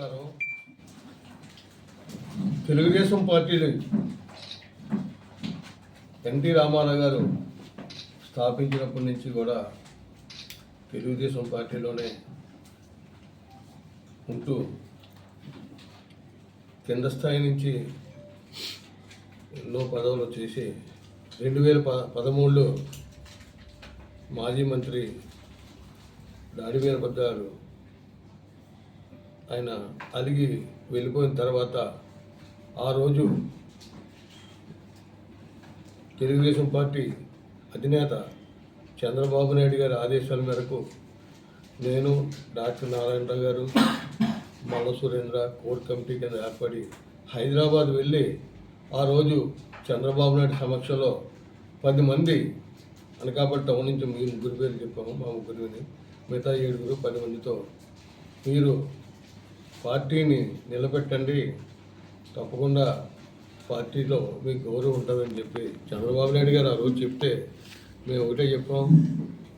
నమస్కారం. తెలుగుదేశం పార్టీలు ఎన్టీ రామారావు గారు స్థాపించినప్పటి నుంచి కూడా తెలుగుదేశం పార్టీలోనే ఉంటూ కింద స్థాయి నుంచి ఎన్నో పదవులు చేసి రెండు వేల ప పదమూడులో మాజీ మంత్రి దాడివేల పద్దారు ఆయన అలిగి వెళ్ళిపోయిన తర్వాత ఆ రోజు తెలుగుదేశం పార్టీ అధినేత చంద్రబాబు నాయుడు గారి ఆదేశాల మేరకు నేను డాక్టర్ నారాయణరావు గారు మల్ల సురేంద్ర కోర్ కమిటీ కింద ఏర్పడి హైదరాబాద్ వెళ్ళి ఆ రోజు చంద్రబాబు నాయుడు సమక్షంలో పది మంది అనకాపల్లి టౌన్ నుంచి మీ ముగ్గురు పేరు చెప్పాము మా ముగ్గురిని. మిగతా ఏడుగురు పది మందితో మీరు పార్టీని నిలబెట్టండి. తప్పకుండా పార్టీలో మీకు గౌరవం ఉంటుందని చెప్పి చంద్రబాబు నాయుడు గారు ఆ రోజు చెప్తే మేము ఒకటే చెప్పాం.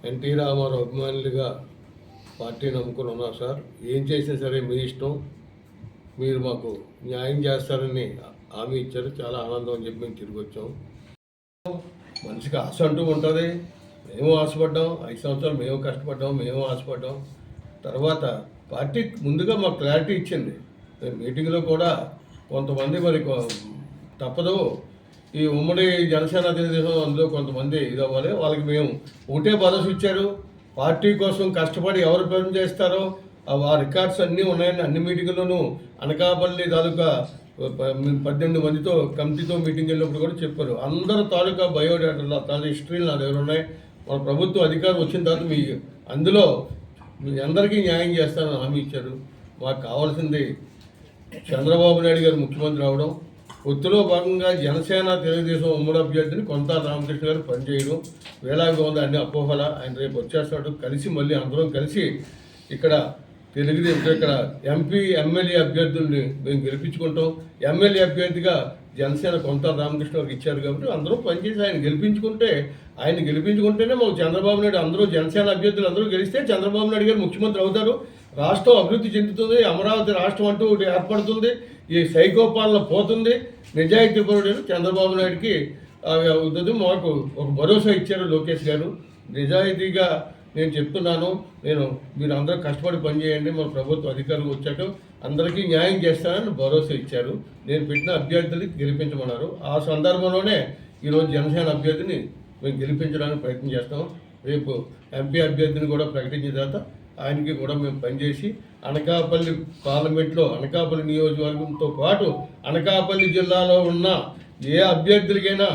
ఎన్టీ రామారావు అభిమానులుగా పార్టీ నమ్ముకుని ఉన్నాం సార్. ఏం చేసినా సరే మీ ఇష్టం. మీరు మాకు న్యాయం చేస్తారని హామీ ఇచ్చారు. చాలా ఆనందం అని చెప్పి మేము తిరిగి వచ్చాం. మనిషికి ఆశ అంటూ ఉంటుంది. మేము ఆశపడ్డాం. ఐదు సంవత్సరాలు మేము కష్టపడ్డాం. మేము ఆశపడ్డాం. తర్వాత పార్టీ ముందుగా మాకు క్లారిటీ ఇచ్చింది. మీటింగ్లో కూడా కొంతమంది మరి తప్పదు. ఈ ఉమ్మడి జనసేన తెలుగుదేశం అందులో కొంతమంది ఇది అవ్వాలి వాళ్ళకి మేము ఒకటే భరోసా ఇచ్చారు. పార్టీ కోసం కష్టపడి ఎవరు పని చేస్తారో ఆ రికార్డ్స్ అన్నీ ఉన్నాయని అన్ని మీటింగుల్లోనూ అనకాపల్లి తాలూకా పద్దెనిమిది మందితో కమిటీతో మీటింగ్ వెళ్ళినప్పుడు కూడా చెప్పారు. అందరూ తాలూకా బయోడేటాలు తాలూకా హిస్టరీలు నా దగ్గర ఉన్నాయి. మన ప్రభుత్వ అధికారం వచ్చిన తర్వాత మీ అందులో మీ అందరికీ న్యాయం చేస్తానని హామీ ఇచ్చారు. మాకు కావాల్సింది చంద్రబాబు నాయుడు గారు ముఖ్యమంత్రి అవడం ఒత్తిలో భాగంగా జనసేన తెలుగుదేశం ఉమ్మడి అభ్యర్థిని కొంత రామకృష్ణ గారు పనిచేయడం. వేలాగా ఉంది అన్ని అపోహల ఆయన రేపు వచ్చేస్తాడు. కలిసి మళ్ళీ అందరం కలిసి ఇక్కడ తెలుగుదేశం ఇక్కడ ఎంపీ ఎమ్మెల్యే అభ్యర్థుల్ని మేము గెలిపించుకుంటాం. ఎమ్మెల్యే అభ్యర్థిగా జనసేన కొంత రామకృష్ణ గారికి ఇచ్చారు కాబట్టి అందరూ పనిచేసి ఆయన గెలిపించుకుంటే ఆయన గెలిపించుకుంటేనే మాకు చంద్రబాబు నాయుడు అందరూ జనసేన అభ్యర్థులు అందరూ గెలిస్తే చంద్రబాబు నాయుడు గారు ముఖ్యమంత్రి అవుతారు. రాష్ట్రం అభివృద్ధి చెందుతుంది అమరావతి రాష్ట్రం అంటూ ఒకటి ఏర్పడుతుంది ఈ సైకోపాలన పోతుంది. నిజాయితీ పరుడు చంద్రబాబు నాయుడుకి అవుతుంది. మాకు ఒక భరోసా ఇచ్చారు లోకేష్ గారు. నిజాయితీగా నేను చెప్తున్నాను నేను మీరు అందరూ కష్టపడి పనిచేయండి మన ప్రభుత్వ అధికారులు వచ్చాక అందరికీ న్యాయం చేస్తానని భరోసా ఇచ్చారు. నేను పెట్టిన అభ్యర్థులకి గెలిపించమన్నారు. ఆ సందర్భంలోనే ఈరోజు జనసేన అభ్యర్థిని మేము గెలిపించడానికి ప్రయత్నం చేస్తాం రేపు ఎంపీ అభ్యర్థిని కూడా ప్రకటించిన తర్వాత ఆయనకి కూడా మేము పనిచేసి అనకాపల్లి పార్లమెంట్లో అనకాపల్లి నియోజకవర్గంతో పాటు అనకాపల్లి జిల్లాలో ఉన్న ఏ అభ్యర్థులకైనా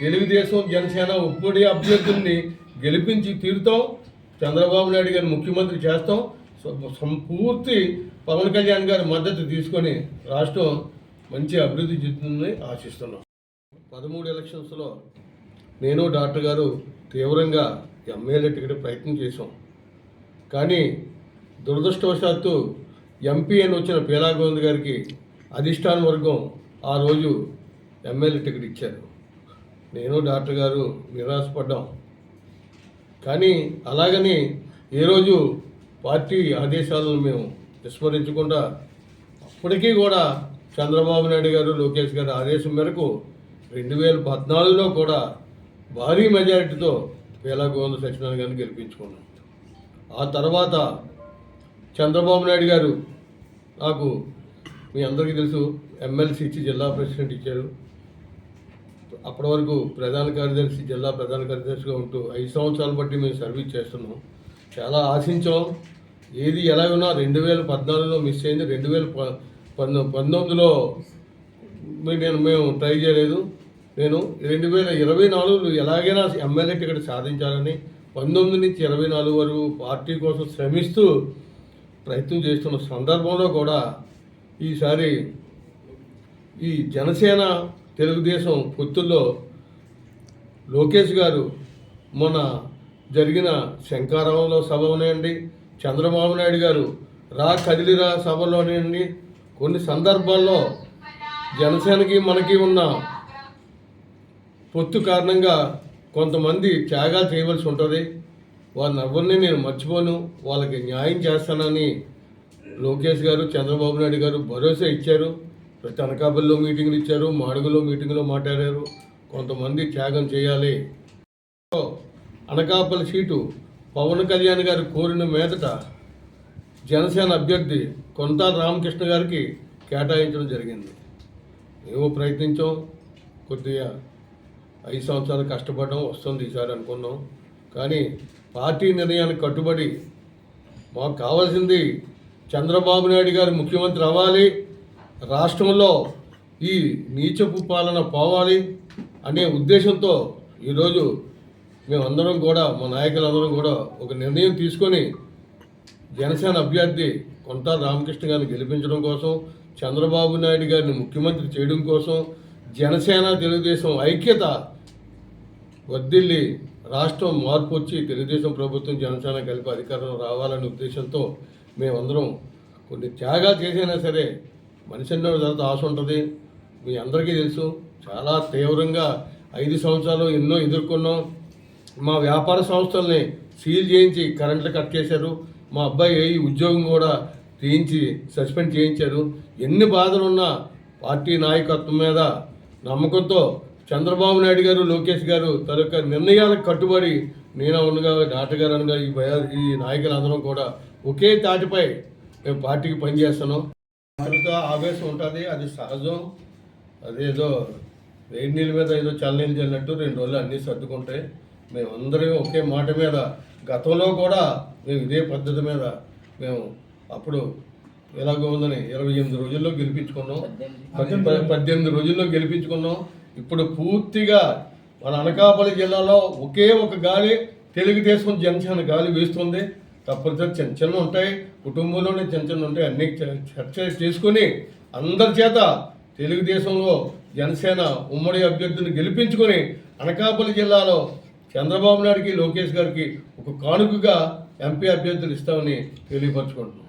తెలుగుదేశం జనసేన ఉప్పుడి అభ్యర్థుల్ని గెలిపించి తీరుతాం. చంద్రబాబు నాయుడు గారిని ముఖ్యమంత్రి చేస్తాం. సంపూర్తి పవన్ కళ్యాణ్ గారి మద్దతు తీసుకొని రాష్ట్రం మంచి అభివృద్ధి చెందుతుందని ఆశిస్తున్నాం. పదమూడు ఎలక్షన్స్లో నేను డాక్టర్ గారు తీవ్రంగా ఎమ్మెల్యే టికెట్ ప్రయత్నం చేశాం. కానీ దురదృష్టవశాత్తు ఎంపీ అని వచ్చిన పీలాగోవింద్ గారికి అధిష్టాన వర్గం ఆ రోజు ఎమ్మెల్యే టికెట్ ఇచ్చారు. నేను డాక్టర్ గారు నిరాశపడ్డాం. కానీ అలాగని ఈరోజు రోజు పార్టీ ఆదేశాలను మేము విస్మరించకుండా అప్పటికీ కూడా చంద్రబాబు నాయుడు గారు లోకేష్ గారి ఆదేశం మేరకు రెండు వేల పద్నాలుగులో కూడా భారీ మెజారిటీతో వేలా గోవింద సత్యనారాయణ గారిని గెలిపించుకున్నాం. ఆ తర్వాత చంద్రబాబు నాయుడు గారు నాకు మీ అందరికీ తెలుసు ఎమ్మెల్సీ ఇచ్చి జిల్లా ప్రెసిడెంట్ ఇచ్చారు. అప్పటి వరకు ప్రధాన కార్యదర్శి జిల్లా ప్రధాన కార్యదర్శిగా ఉంటూ ఐదు సంవత్సరాలు బట్టి మేము సర్వీస్ చేస్తున్నాం. చాలా ఆశించాం. ఏది ఎలా ఉన్నా రెండు వేల పద్నాలుగులో మిస్ అయింది. రెండు వేల ప పంతొమ్మిదిలో నేను మేము ట్రై చేయలేదు. నేను రెండు వేల ఇరవై నాలుగులో ఎలాగైనా ఎమ్మెల్యే టికెట్ సాధించాలని పంతొమ్మిది నుంచి ఇరవై నాలుగు వరకు పార్టీ కోసం శ్రమిస్తూ ప్రయత్నం చేస్తున్న సందర్భంలో కూడా ఈసారి ఈ జనసేన తెలుగుదేశం పొత్తుల్లో లోకేష్ గారు మొన్న జరిగిన శంకారావంలో సభ ఉన్నాయండి. చంద్రబాబు నాయుడు గారు రా కదిలిరా సభలోనండి కొన్ని సందర్భాల్లో జనసేనకి మనకి ఉన్న పొత్తు కారణంగా కొంతమంది త్యాగాలు చేయవలసి ఉంటుంది. వారిని ఎవరిని నేను మర్చిపోను. వాళ్ళకి న్యాయం చేస్తానని లోకేష్ గారు చంద్రబాబు నాయుడు గారు భరోసా ఇచ్చారు. అనకాపల్లిలో మీటింగ్లు ఇచ్చారు మాడుగులో మీటింగ్లో మాట్లాడారు. కొంతమంది త్యాగం చేయాలి. అనకాపల్లి సీటు పవన్ కళ్యాణ్ గారు కోరిన మీదట జనసేన అభ్యర్థి కొంత రామకృష్ణ గారికి కేటాయించడం జరిగింది. మేము ప్రయత్నించాం. కొద్దిగా ఐదు సంవత్సరాలు కష్టపడడం వస్తుంది ఈసారి అనుకున్నాం. కానీ పార్టీ నిర్ణయానికి కట్టుబడి మాకు కావాల్సింది చంద్రబాబు నాయుడు గారు ముఖ్యమంత్రి అవ్వాలి. రాష్ట్రంలో ఈ నీచపు పాలన పోవాలి అనే ఉద్దేశంతో ఈరోజు మేమందరం కూడా మా నాయకులందరం కూడా ఒక నిర్ణయం తీసుకొని జనసేన అభ్యర్థి కొంతా రామకృష్ణ గారిని గెలిపించడం కోసం చంద్రబాబు నాయుడు గారిని ముఖ్యమంత్రి చేయడం కోసం జనసేన తెలుగుదేశం ఐక్యత వర్దిల్లి రాష్ట్రం మార్పు వచ్చి తెలుగుదేశం ప్రభుత్వం జనసేన కలిపి అధికారంలో రావాలనే ఉద్దేశంతో మేమందరం కొన్ని త్యాగాలు చేసైనా సరే మనిషి అన్న తర్వాత ఆశ ఉంటుంది. మీ అందరికీ తెలుసు చాలా తీవ్రంగా ఐదు సంవత్సరాలు ఎన్నో ఎదుర్కొన్నాం. మా వ్యాపార సంస్థల్ని సీల్ చేయించి కరెంట్లు కట్ చేశారు. మా అబ్బాయి ఈ ఉద్యోగం కూడా తీయించి సస్పెండ్ చేయించారు. ఎన్ని బాధలు ఉన్నా పార్టీ నాయకత్వం మీద నమ్మకంతో చంద్రబాబు నాయుడు గారు లోకేష్ గారు తరొక నిర్ణయాలకు కట్టుబడి నేను నాటగారనుగా ఈ భయ ఈ నాయకులందరం కూడా ఒకే తాటిపై మేము పార్టీకి పనిచేస్తున్నాం. అంతా ఆవేశం ఉంటుంది అది సహజం. అదేదో వేడి నీళ్ళ మీద ఏదో చల్లనీళ్ళు చల్లినట్టు రెండు రోజులు అన్నీ సర్దుకుంటాయి మేమందరం ఒకే మాట మీద గతంలో కూడా మేము ఇదే పద్ధతి మీద మేము అప్పుడు ఎలాగో ఉందని ఇరవై ఎనిమిది రోజుల్లో గెలిపించుకున్నాం. పద్దెనిమిది రోజుల్లో గెలిపించుకున్నాం. ఇప్పుడు పూర్తిగా మన అనకాపల్లి జిల్లాలో ఒకే ఒక గాలి తెలుగుదేశం జనసేన గాలి వేస్తుంది. తప్పనిసరి చిన్న చిన్న ఉంటాయి. కుటుంబంలోనే చిన్న చిన్న అన్ని చ- చర్చ చేసుకొని అందరి చేత తెలుగుదేశంలో జనసేన ఉమ్మడి అభ్యర్థిని గెలిపించుకొని అనకాపల్లి జిల్లాలో చంద్రబాబు నాయుడికి లోకేష్ గారికి ఒక కానుకగా ఎంపీ అభ్యర్థులు ఇస్తామని తెలియపరచుకుంటున్నాం.